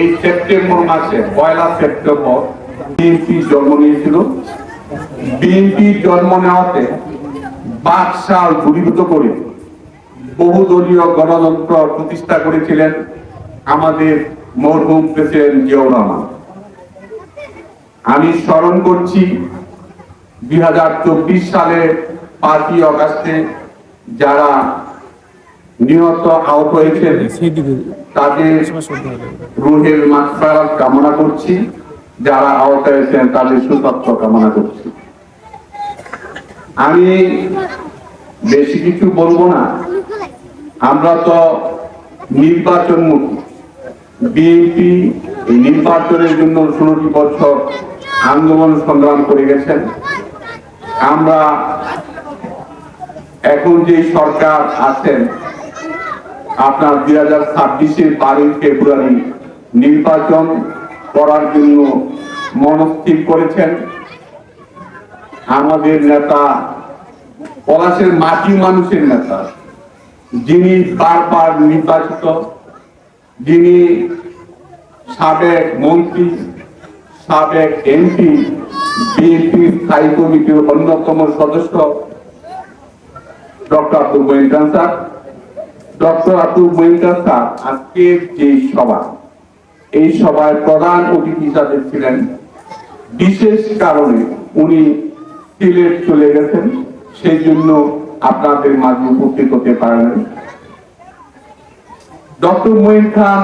এই সেপ্টেম্বর মাসে, পয়লা September BNP জন্ম নিয়েছিল। বিএনপি জন্ম নেওয়াতে বাকশাল দূরীভূত করে বহুদলীয় গণতন্ত্র প্রতিষ্ঠা করেছিলেন আমাদের মরহুম প্রেসিডেন্ট জিয়াউর রহমান। আমি স্মরণ করছি দুই হাজার চব্বিশ সালে পাঁচই অগাস্টে যারা নিহত আহত হয়েছেন। তাদের রুহের মাত্রার কামনা করছি। যারা আহত হয়েছেন, তাদের সুস্বাস্থ্য কামনা করছি। আমি বেশি কিছু বলব না। আমরা তো নির্বাচন বিএনপি নির্বাচনের জন্য ষোলোটি বছর আন্দোলন সংগ্রাম করে গেছেন। আমরা এখন যে সরকার আছেন আপনার দুই হাজার ছাব্বিশের বারোই ফেব্রুয়ারি নির্বাচন করার জন্য মনস্থির করেছেন। আমাদের নেতা, পলাশের মাটি মানুষের নেতা, যিনি বারবার নির্বাচিত, যিনি সাবেক মন্ত্রী, সাবেক এমপি, বিএনপি স্থায়ী কমিটির অন্যতম সদস্য, doctor Abdul sir. Doctor Abdul Mohindan sir আজকের যে সভা, এই সভায় প্রধান অতিথি হিসাবে ছিলেন। বিশেষ কারণে উনি সিলেট চলে গেছেন, সেই জন্য আপনাদের মাঝে উপস্থিত হতে পারেন ডক্টর মঈন খান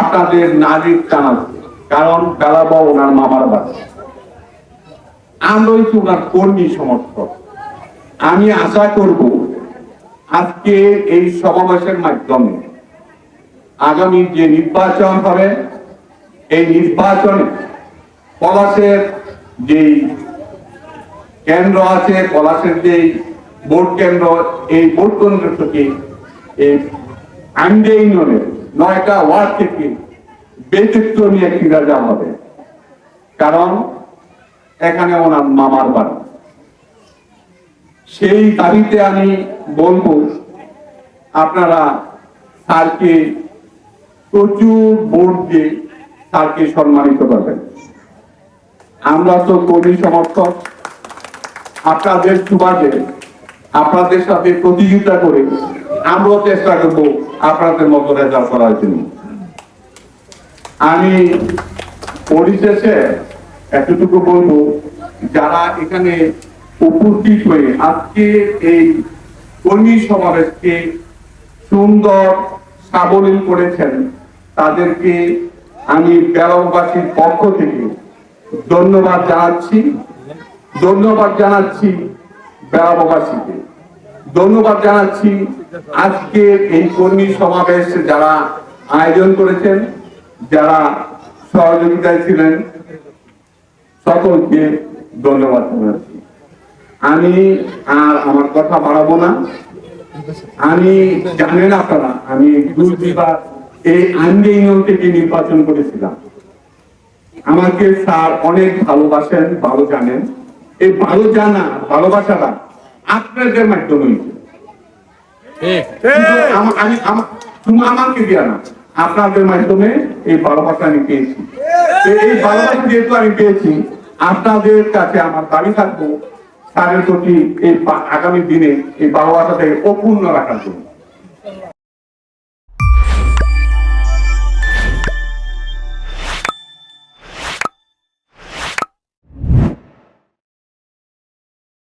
আপনাদের নাগরিক জানাচ্ছে কারণ বেলাবা ওনার মামার বাড়ি। আমরা হচ্ছে ওনার কর্মী সমর্থক। আমি আশা করব আজকে এই সমাবেশের মাধ্যমে আগামী যে নির্বাচন হবে, এই নির্বাচনে পলাশের যেই কেন্দ্র আছে, পলাশের যেই ভোট কেন্দ্র, এই ভোট কেন্দ্র থেকে এই ইউনিয়নের নয়টা ওয়ার্ড থেকে ব্যতিক্রমী একটি রাজা হবে। কারণ এখানে ওনার মামার বাড়ি। সেই দাবিতে আমি বলব, আপনারা স্যারকে প্রচুর ভোট দিয়ে স্যারকে সম্মানিত করবেন। আমরা তো কর্মী সমর্থক, আপনাদের সুবাদে, আপনাদের সাথে প্রতিযোগিতা করে আমরাও চেষ্টা করব আপনাদের মতো রেজাল্ট করার জন্য। আমি পরিশেষে এতটুকু বলব, যারা এখানে উপস্থিত হয়ে আজকে এই কর্মী সমাবেশকে সুন্দর সাবলীল করেছেন। তাদেরকে আমি বেড়াবাসীর পক্ষ থেকে ধন্যবাদ জানাচ্ছি। ধন্যবাদ জানাচ্ছি বেড়াবাসীকে ধন্যবাদ জানাচ্ছি আজকে এই কর্মী সমাবেশ যারা আয়োজন করেছেন, যারা সহযোগিতায় ছিলেন, সকলকে ধন্যবাদ জানাচ্ছি। আমি আর আমার কথা বাড়াবো না। আমি জানেন আপনারা আমি দুই এই আইনডে ইউনিয়ন থেকে নির্বাচন করেছিলাম। আমাকে স্যার অনেক ভালোবাসেন ভালো জানেন। এই ভালো জানা ভালোবাসাটা আপনাদের মাধ্যমে আমা- আমাকে দিয়া না আপনাদের মাধ্যমে এই ভালোবাসা আমি পেয়েছি। এই ভালোবাসা যেহেতু আমি পেয়েছি আপনাদের কাছে আমার দাবি থাকব স্যারের প্রতি এই আগামী দিনে এই ভালোবাসাটাকে অপূর্ণ রাখার জন্য